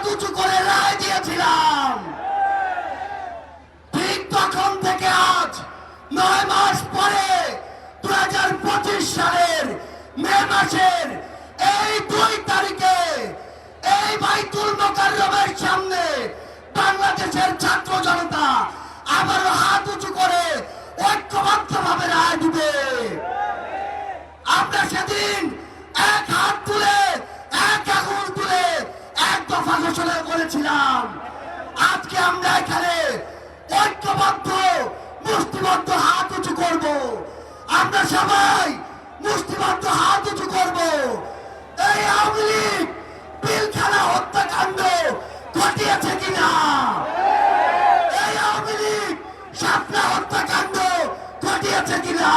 হাত উঁচু করে রায় দিয়েছিলাম। ঠিক তখন থেকে আজ নয় মাস পরে দু সালের মে মাসের এই দুই তারিখে এই বাইতুল মোকাররমের সামনে বাংলাদেশের ছাত্র জনতা আবারও হাত উঁচু করে করেছিলাম। আজকে আমরা এখানে ঐক্যবদ্ধ, মুষ্টিবদ্ধ হাত উঁচু করব। আমরা সবাই মুষ্টিবদ্ধ হাত উঁচু করব। এই আওয়ামী লীগ পিলখানা হত্যাকাণ্ড ঘটিয়েছে কিনা? এই আওয়ামী লীগ সাপনা হত্যাকাণ্ড ঘটিয়েছে কিনা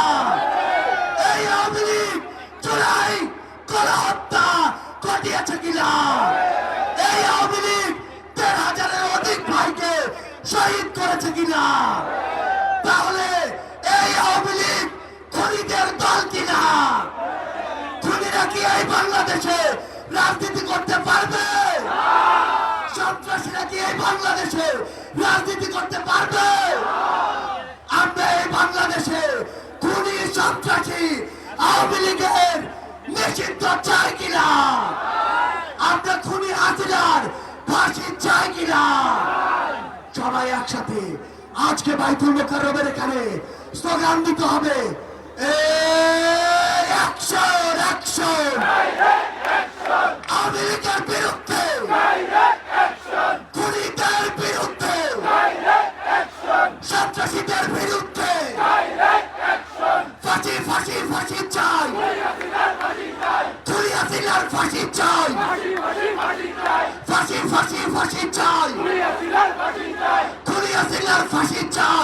এই আওয়ামী লীগ চোরাই কলা হত্যা ঘটিয়েছে কিনা এই আওয়ামী লীগ দেড় হাজারের অধিক ভাইকে শহীদ করেছে কিনা? তাহলে এই আওয়ামী লীগ খুনিদের দল কিনা? খুনিরা কি এই বাংলাদেশে রাজনীতি করতে পারবে? সন্ত্রাসীরা কি এই বাংলাদেশে রাজনীতি করতে পারবে? আমরা এই বাংলাদেশে খুনি, সন্ত্রাসী, আওয়ামী লীগের নিষিদ্ধ চাই কিনা? আমরা খুনি ফাঁসি চাই কিনা? সবাই একসাথে। আজকে বাইতুল মোকাররমের এখানে স্লোগান দিতে হবে। অ্যাকশন! ফাঁসি ফাঁসি ফাঁসি চাই খুনি হাসিনার ফাঁসি চাই